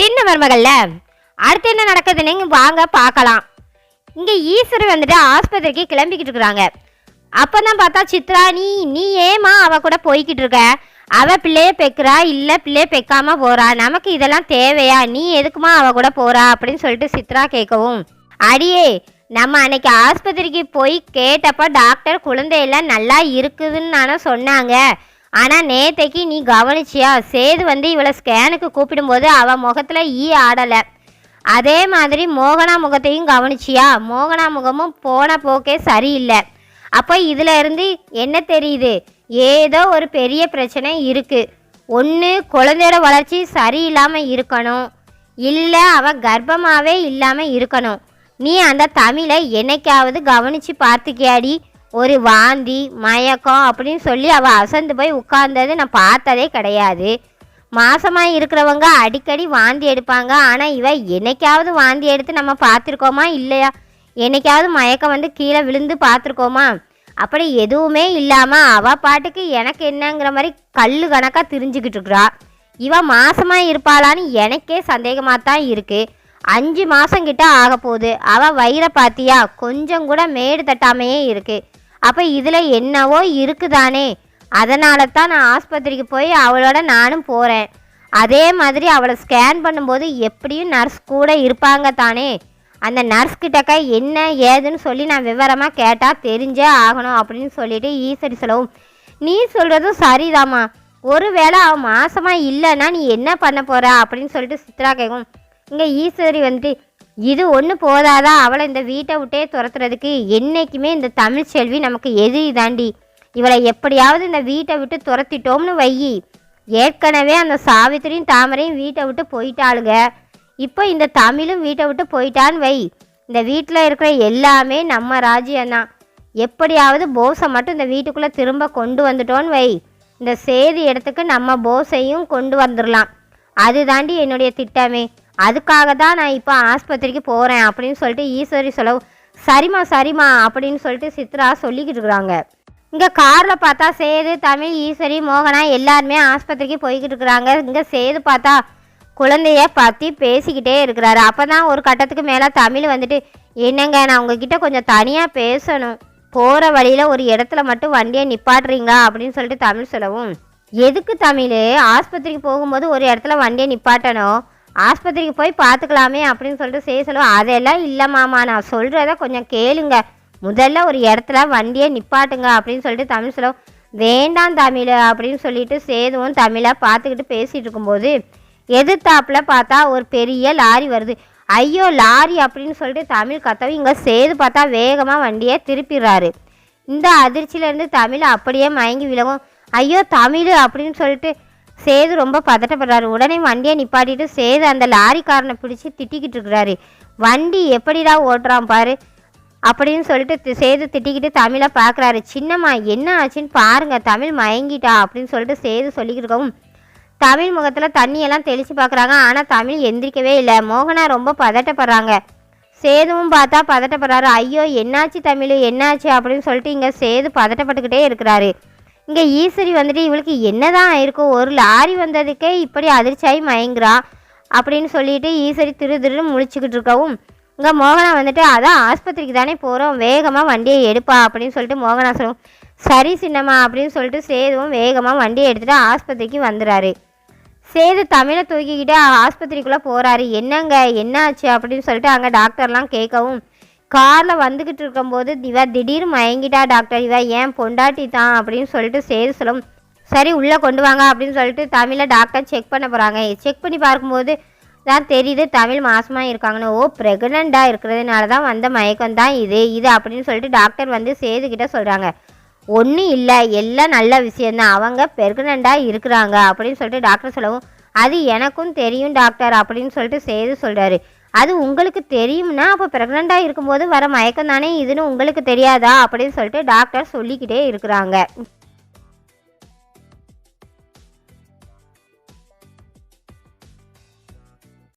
சின்ன மருமகள்ல. அடுத்து என்ன நடக்குதுன்னு வாங்க பார்க்கலாம். இங்கே ஈஸ்வரர் வந்துட்டு ஆஸ்பத்திரிக்கு கிளம்பிக்கிட்டு இருக்கிறாங்க. அப்போ தான் பார்த்தா சித்ரா நீ நீ ஏமா அவ கூட போய்கிட்டு இருக்க? அவ பிள்ளைய பெக்கிறா? இல்லை பிள்ளைய பெக்காம போறா? நமக்கு இதெல்லாம் தேவையா? நீ எதுக்குமா அவ கூட போறா? அப்படின்னு சொல்லிட்டு சித்ரா கேட்கவும் அடியே நம்ம அன்னைக்கு ஆஸ்பத்திரிக்கு போய் கேட்டப்ப டாக்டர் குழந்தையெல்லாம் நல்லா இருக்குதுன்னு நானே சொன்னாங்க. ஆனால் நேத்தைக்கு நீ கவனிச்சியா? சேது வந்து இவளை ஸ்கேனுக்கு கூப்பிடும்போது அவள் முகத்தில் ஈ ஆடலை. அதே மாதிரி மோகனா முகத்தையும் கவனிச்சியா? மோகனா முகமும் போன போக்கே சரியில்லை. அப்போ இதில் இருந்து என்ன தெரியுது? ஏதோ ஒரு பெரிய பிரச்சனை இருக்குது ஒன்று குழந்தையோட வளர்ச்சி சரியில்லாமல் இருக்கணும். இல்லை அவள் கர்ப்பமாகவே இல்லாமல் இருக்கணும். நீ அந்த தமிழை என்னைக்காவது கவனித்து பார்த்துக்கியாடி? ஒரு வாந்தி மயக்கம் அப்படின்னு சொல்லி அவள் அசந்து போய் உட்கார்ந்தது நான் பார்த்ததே கிடையாது. மாசமாக இருக்கிறவங்க அடிக்கடி வாந்தி எடுப்பாங்க. ஆனால் இவ என்னைக்காவது வாந்தி எடுத்து நம்ம பார்த்துருக்கோமா? இல்லையா? என்னைக்காவது மயக்கம் வந்து கீழே விழுந்து பார்த்துருக்கோமா? அப்படி எதுவுமே இல்லாமல் அவள் பாட்டுக்கு எனக்கு என்னங்கிற மாதிரி கல் கணக்காக திரிஞ்சுக்கிட்டு இருக்கிறா. இவன் மாசமாக இருப்பாளான்னு எனக்கே சந்தேகமாக தான் இருக்குது அஞ்சு மாதம் கிட்ட ஆக போகுது அவள் வயிறை பார்த்தியா கொஞ்சம் கூட மேடு தட்டாமையே இருக்குது அப்போ இதில் என்னவோ இருக்குதானே. அதனால தான் நான் ஆஸ்பத்திரிக்கு போய் அவளோட நானும் போகிறேன் அதே மாதிரி அவளை ஸ்கேன் பண்ணும்போது எப்படியும் நர்ஸ் கூட இருப்பாங்க தானே. அந்த நர்ஸ் கிட்டக்க என்ன ஏதுன்னு சொல்லி நான் விவரமாக கேட்டால் தெரிஞ்சே ஆகணும் அப்படின்னு சொல்லிட்டு ஈஸ்வரி சொல்லவும் நீ சொல்கிறதும் சரிதாம்மா. ஒருவேளை அவன் மாசமாக இல்லைன்னா நீ என்ன பண்ண போகிற அப்படின்னு சொல்லிட்டு சித்ரா கேட்கும் இங்கே ஈஸ்வரி வந்துட்டு இது ஒன்று போதாதா? அவளை இந்த வீட்டை விட்டே துரத்துறதுக்கு என்றைக்குமே இந்த தமிழ் செல்வி நமக்கு எதிரி தாண்டி இவளை எப்படியாவது இந்த வீட்டை விட்டு துரத்திட்டோம்னு வையி ஏற்கனவே அந்த சாவித்திரியும் தாமரையும் வீட்டை விட்டு போயிட்டாளுங்க. இப்போ இந்த தமிழும் வீட்டை விட்டு போயிட்டான்னு வை. இந்த வீட்டில் இருக்கிற எல்லாமே நம்ம ராஜ்யம்தான். எப்படியாவது போஸை மட்டும் இந்த வீட்டுக்குள்ளே திரும்ப கொண்டு வந்துட்டோன்னு வை. இந்த சேதி இடத்துக்கு நம்ம போஸையும் கொண்டு வந்துடலாம். அது தாண்டி என்னுடைய திட்டமே. அதுக்காக தான் நான் இப்போ ஆஸ்பத்திரிக்கு போகிறேன் அப்படின்னு சொல்லிட்டு ஈஸ்வரி சொல்ல சரிம்மா சரிம்மா அப்படின்னு சொல்லிட்டு சித்ரா சொல்லிக்கிட்டு இருக்கிறாங்க. இங்கே காரில் பார்த்தா சேது தமிழ் ஈஸ்வரி மோகனா எல்லாருமே ஆஸ்பத்திரிக்கு போய்கிட்டு இருக்கிறாங்க. இங்கே சேது பார்த்தா குழந்தைய பற்றி பேசிக்கிட்டே இருக்கிறாரு. அப்போ தான் ஒரு கட்டத்துக்கு மேலே தமிழ் வந்துட்டு என்னங்க நான் உங்ககிட்ட கொஞ்சம் தனியாக பேசணும். போகிற வழியில் ஒரு இடத்துல மட்டும் வண்டியை நிப்பாட்டுறீங்க அப்படின்னு சொல்லிட்டு தமிழ் சொல்லவும் எதுக்கு தமிழ்? ஆஸ்பத்திரிக்கு போகும்போது ஒரு இடத்துல வண்டியை நிப்பாட்டணும். ஆஸ்பத்திரிக்கு போய் பார்த்துக்கலாமே அப்படின்னு சொல்லிட்டு செய்ய சொல்லுவோம் அதெல்லாம் இல்லை மாமா நான் சொல்கிறத கொஞ்சம் கேளுங்க. முதல்ல ஒரு இடத்துல வண்டியை நிப்பாட்டுங்க அப்படின்னு சொல்லிட்டு தமிழ் சொல்லுவோம் வேண்டாம் தமிழ் அப்படின்னு சொல்லிட்டு சேதுவும் தமிழை பார்த்துக்கிட்டு பேசிகிட்டு இருக்கும்போது எதிர்த்தாப்பில் பார்த்தா ஒரு பெரிய லாரி வருது. ஐயோ லாரி அப்படின்னு சொல்லிட்டு தமிழ் கத்தவும் இங்கே சேது பார்த்தா வேகமாக வண்டியை திருப்பிடுறாரு. இந்த அதிர்ச்சியிலேருந்து தமிழ் அப்படியே மயங்கி விலகும். ஐயோ தமிழ் அப்படின்னு சொல்லிட்டு சேது ரொம்ப பதட்டப்படுறாரு. உடனே வண்டியை நிப்பாட்டிட்டு சேது அந்த லாரிக்காரனை பிடிச்சி திட்டிக்கிட்டு இருக்கிறாரு. வண்டி எப்படிடா ஓட்டுறான் பாரு. அப்படின்னு சொல்லிட்டு சேது திட்டிக்கிட்டு தமிழை பார்க்குறாரு. சின்னம்மா என்ன ஆச்சுன்னு பாருங்க தமிழ் மயங்கிட்டா அப்படின்னு சொல்லிட்டு சேது சொல்லிக்கிட்டு இருக்கவும் தமிழ் முகத்தில் தண்ணியெல்லாம் தெளித்து பார்க்குறாங்க. ஆனால் தமிழ் எந்திரிக்கவே இல்லை. மோகனா ரொம்ப பதட்டப்படுறாங்க. சேதுவும் பார்த்தா பதட்டப்படுறாரு. ஐயோ என்னாச்சு தமிழ்? என்னாச்சு? அப்படின்னு சொல்லிட்டு இங்கே சேது பதட்டப்பட்டுக்கிட்டே இருக்கிறாரு. இங்கே ஈஸ்வரி வந்துட்டு இவளுக்கு என்னதான் இருக்கும் ஒரு லாரி வந்ததுக்கே இப்படி அதிர்ச்சியாகி மயங்குறா அப்படின்னு சொல்லிட்டு ஈஸ்வரி திரு திருன்னு முழிச்சுக்கிட்டு இருக்கவும் இங்கே மோகனா வந்துட்டு அதான் ஆஸ்பத்திரிக்கு தானே போகிறோம் வேகமாக வண்டியை எடுப்பா அப்படின்னு சொல்லிட்டு மோகனா சொல்லுவோம் சரி சின்னம்மா அப்படின்னு சொல்லிட்டு சேதுவும் வேகமாக வண்டியை எடுத்துகிட்டு ஆஸ்பத்திரிக்கு வந்துடுறாரு. சேது தமிழை தூக்கிக்கிட்டு ஆஸ்பத்திரிக்குள்ளே போகிறாரு என்னங்க என்னாச்சு அப்படின்னு சொல்லிட்டு அங்கே டாக்டர்லாம் கேட்கவும் காரில் வந்துக்கிட்டு இருக்கும்போது இவ திடீர்னு மயங்கிட்டா டாக்டர் இவ ஏன் பொண்டாட்டி தான்? அப்படின்னு சொல்லிட்டு சேது சொல்லும் சரி உள்ளே கொண்டு வாங்க அப்படின்னு சொல்லிட்டு தமிழை டாக்டர் செக் பண்ண போகிறாங்க செக் பண்ணி பார்க்கும்போது தான் தெரியுது தமிழ் மாசமாக இருக்காங்கன்னு. ஓ ப்ரெக்னெண்ட்டாக இருக்கிறதுனால தான் வந்த மயக்கம் தான் இது இது அப்படின்னு சொல்லிட்டு டாக்டர் வந்து சேதுக்கிட்ட சொல்கிறாங்க ஒன்றும் இல்லை எல்லாம் நல்ல விஷயந்தான் அவங்க ப்ரெக்னெண்ட்டாக இருக்கிறாங்க அப்படின்னு சொல்லிட்டு டாக்டர் சொல்லவும் அது எனக்கும் தெரியும் டாக்டர் அப்படின்னு சொல்லிட்டு சேது சொல்கிறாரு அது உங்களுக்கு தெரியும்னா அப்போ ப்ரெக்னெண்ட்டாக இருக்கும்போது வர மயக்கம் தானே இதுன்னு உங்களுக்கு தெரியாதா அப்படின்னு சொல்லிட்டு டாக்டர் சொல்லிக்கிட்டே இருக்கிறாங்க.